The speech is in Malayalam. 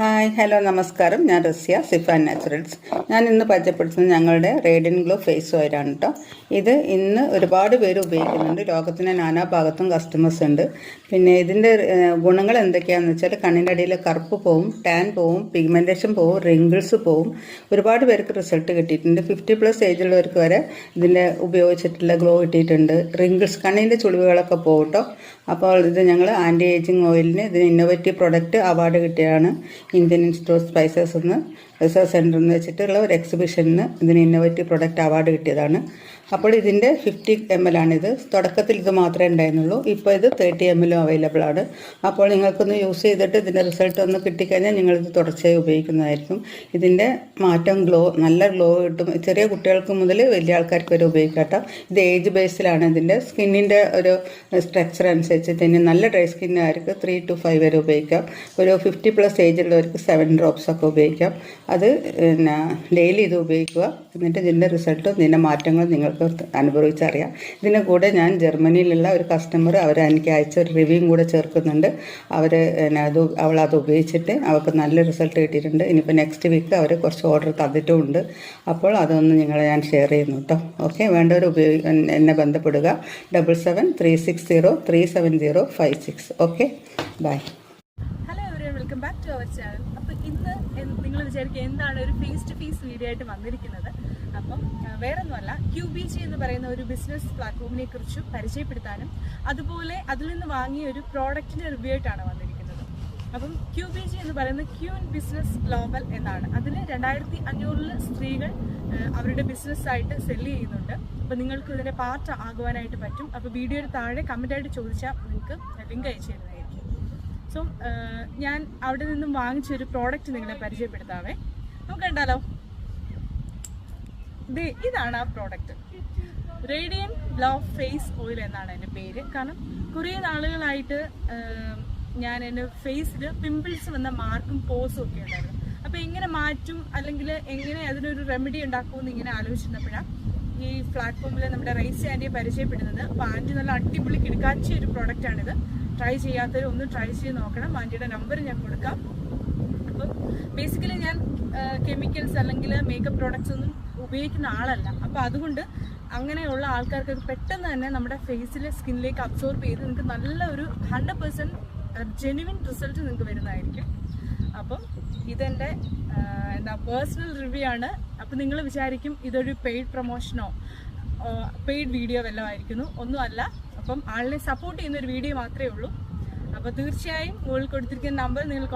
ഹായ് ഹലോ നമസ്കാരം. ഞാൻ റസ്യ ആൻഡ് നാച്ചുറൽസ്. ഞാൻ ഇന്ന് പരിചയപ്പെടുത്തുന്നത് ഞങ്ങളുടെ റേഡിയൻ ഗ്ലോ ഫേസ് ഓയിലാണ് കേട്ടോ ഇത് ഇന്ന് ഒരുപാട് പേര് ഉപയോഗിക്കുന്നുണ്ട്. ലോകത്തിന്റെ നാനാഭാഗത്തും കസ്റ്റമേഴ്സ് ഉണ്ട്. പിന്നെ ഇതിന്റെ ഗുണങ്ങൾ എന്തൊക്കെയാണെന്ന് വെച്ചാൽ കണ്ണിന്റെ അടിയിൽ കറുപ്പ് പോവും ടാൻ പോവും പിഗ്മെന്റേഷൻ പോവും റിങ്കിൾസ് പോവും. ഒരുപാട് പേർക്ക് റിസൾട്ട് കിട്ടിയിട്ടുണ്ട്. ഫിഫ്റ്റി പ്ലസ് ഏജുള്ളവർക്ക് വരെ ഇതിന്റെ ഉപയോഗിച്ചിട്ടുള്ള ഗ്ലോ കിട്ടിയിട്ടുണ്ട്. റിങ്കിൾസ് കണ്ണിന്റെ ചുളിവുകളൊക്കെ പോകും അപ്പോൾ ഇത് ഞങ്ങൾ ആന്റി ഏജിങ് ഓയിലിന് ഇതിന് ഇന്നോവേറ്റീവ് പ്രൊഡക്റ്റ് അവാർഡ് കിട്ടിയാണ് ఇండియన్ ఇన్స్టిట్యూట్ స్పైసెస్ ఉంది. റിസർച്ച് സെന്ററിൽ നിന്ന് വെച്ചിട്ടുള്ള ഒരു എക്സിബിഷനിൽ ഇതിന് ഇന്നോവേറ്റീവ് പ്രൊഡക്റ്റ് അവാർഡ് കിട്ടിയതാണ്. അപ്പോൾ ഇതിന്റെ ഫിഫ്റ്റി എം എൽ ആണിത്. തുടക്കത്തിൽ ഇത് മാത്രമേ ഉണ്ടായിരുന്നുള്ളൂ. ഇപ്പോൾ ഇത് തേർട്ടി എം എല്ലും അവൈലബിൾ ആണ്. അപ്പോൾ നിങ്ങൾക്കൊന്ന് യൂസ് ചെയ്തിട്ട് ഇതിന്റെ റിസൾട്ട് ഒന്ന് കിട്ടിക്കഴിഞ്ഞാൽ നിങ്ങളിത് തുടർച്ചയായി ഉപയോഗിക്കുന്നതായിരിക്കും. ഇതിന്റെ മാറ്റം ഗ്ലോ നല്ല ഗ്ലോ കിട്ടും. ചെറിയ കുട്ടികൾക്ക് മുതൽ വലിയ ആൾക്കാർക്ക് വരെ ഉപയോഗിക്കാട്ടോ ഇത് ഏജ് ബേസിലാണ് ഇതിന്റെ സ്കിന്നിന്റെ ഒരു സ്ട്രക്ചർ അനുസരിച്ച് തന്നെ നല്ല ഡ്രൈ സ്കിന്നുകാർക്ക് ത്രീ ടു ഫൈവ് വരെ ഉപയോഗിക്കാം. ഒരു ഫിഫ്റ്റി പ്ലസ് ഏജ് ഉള്ളവർക്ക് സെവൻ ഡ്രോപ്സ് ഒക്കെ ഉപയോഗിക്കാം. അത് പിന്നെ ഡെയിലി ഇത് ഉപയോഗിക്കുക. എന്നിട്ട് ഇതിന്റെ റിസൾട്ടും ഇതിന്റെ മാറ്റങ്ങളും നിങ്ങൾക്ക് അനുഭവിച്ചറിയാം. ഇതിന് കൂടെ ഞാൻ ജർമ്മനിയിലുള്ള ഒരു കസ്റ്റമർ അവർ എനിക്ക് അയച്ച ഒരു റിവ്യൂവും കൂടെ ചേർക്കുന്നുണ്ട്. അവർ അത് അവൾ അത് ഉപയോഗിച്ചിട്ട് അവൾക്ക് നല്ല റിസൾട്ട് കിട്ടിയിട്ടുണ്ട്. ഇനിയിപ്പോൾ നെക്സ്റ്റ് വീക്ക് അവർ കുറച്ച് ഓർഡർ തന്നിട്ടുമുണ്ട്. അപ്പോൾ അതൊന്ന് നിങ്ങളെ ഞാൻ ഷെയർ ചെയ്യുന്നു കേട്ടോ ഓക്കെ വേണ്ടവർ ഉപയോഗി എന്നെ ബന്ധപ്പെടുക. Double seven three six zero three seven zero five six okay bye welcome back to our channel അപ്പോൾ ഇന്ന് നിങ്ങൾ വിചാരിക്കുക എന്താണ് ഒരു ഫേസ് ടു ഫേസ് വീഡിയോ ആയിട്ട് വന്നിരിക്കുന്നത്. അപ്പം വേറെ വേറൊന്നുമല്ല ക്യൂ ബി ജി എന്ന് പറയുന്ന ഒരു ബിസിനസ് പ്ലാറ്റ്ഫോമിനെ കുറിച്ച് പരിചയപ്പെടുത്താനും അതുപോലെ അതിൽ നിന്ന് വാങ്ങിയ ഒരു പ്രോഡക്റ്റിന്റെ റിവ്യൂ ആയിട്ടാണ് വന്നിരിക്കുന്നത്. അപ്പം ക്യൂ ബി ജി എന്ന് പറയുന്ന ക്യൂ ഇൻ ബിസിനസ് ഗ്ലോബൽ എന്നാണ്. അതിൽ രണ്ടായിരത്തി അഞ്ഞൂറിൽ സ്ത്രീകൾ അവരുടെ ബിസിനസ്സായിട്ട് സെല്ല് ചെയ്യുന്നുണ്ട്. അപ്പോൾ നിങ്ങൾക്ക് ഇതിന്റെ പാർട്ട് ആകുവാനായിട്ട് പറ്റും. അപ്പോൾ വീഡിയോയുടെ താഴെ കമന്റായിട്ട് ചോദിച്ചാൽ നിങ്ങൾക്ക് ലിങ്ക് അയച്ചു തരുന്നതായിരിക്കും. സോ ഞാൻ അവിടെ നിന്നും വാങ്ങിച്ച ഒരു പ്രോഡക്റ്റ് നിങ്ങളെ പരിചയപ്പെടുത്താവേ. നമുക്ക് കണ്ടാലോ ഇതാണ് ആ product radiant glow face oil എന്നാണ് എന്റെ പേര്. കാരണം കുറേ നാളുകളായിട്ട് ഞാൻ എന്റെ ഫേസിൽ പിമ്പിൾസ് വന്ന മാർക്കും പോസും ഒക്കെ ഉണ്ടായിരുന്നു. അപ്പോൾ എങ്ങനെ മാറ്റും? അല്ലെങ്കിൽ എങ്ങനെ അതിനൊരു റെമഡി ഉണ്ടാക്കുമെന്ന് ഇങ്ങനെ ആലോചിച്ചിരുന്നപ്പോഴാണ് ഈ പ്ലാറ്റ്ഫോമിൽ നമ്മുടെ റൈസ് ആന്റിയെ പരിചയപ്പെടുന്നത്. അപ്പോൾ ആന്റി നല്ല അടിപൊളി കിടക്കാച്ച ഒരു പ്രോഡക്റ്റാണിത് ട്രൈ ചെയ്യാത്തവർ ഒന്ന് ട്രൈ ചെയ്ത് നോക്കണം. ആന്റിയുടെ നമ്പർ ഞാൻ കൊടുക്കാം. അപ്പം ബേസിക്കലി ഞാൻ കെമിക്കൽസ് അല്ലെങ്കിൽ മേക്കപ്പ് പ്രോഡക്റ്റ്സ് ഒന്നും ഉപയോഗിക്കുന്ന ആളല്ല. അപ്പോൾ അതുകൊണ്ട് അങ്ങനെയുള്ള ആൾക്കാർക്ക് പെട്ടെന്ന് തന്നെ നമ്മുടെ ഫേസിലെ സ്കിന്നിലേക്ക് അബ്സോർബ് ചെയ്ത് നിങ്ങൾക്ക് നല്ല ഒരു ഹൺഡ്രഡ് പെർസെന്റ് ജെനുവിൻ റിസൾട്ട് നിങ്ങൾക്ക് വരുന്നതായിരിക്കും. അപ്പം ഇതെന്റെ എന്താ പേഴ്സണൽ റിവ്യൂ ആണ്. അപ്പം നിങ്ങൾ വിചാരിക്കും ഇതൊരു പെയ്ഡ് പ്രൊമോഷനോ പെയ്ഡ് വീഡിയോ വല്ലതായിരിക്കുന്നു ഒന്നുമല്ല. അപ്പം ആളിനെ സപ്പോർട്ട് ചെയ്യുന്ന ഒരു വീഡിയോ മാത്രമേ ഉള്ളൂ. അപ്പോൾ തീർച്ചയായും മുകളിൽ കൊടുത്തിരിക്കുന്ന നമ്പർ നിങ്ങൾ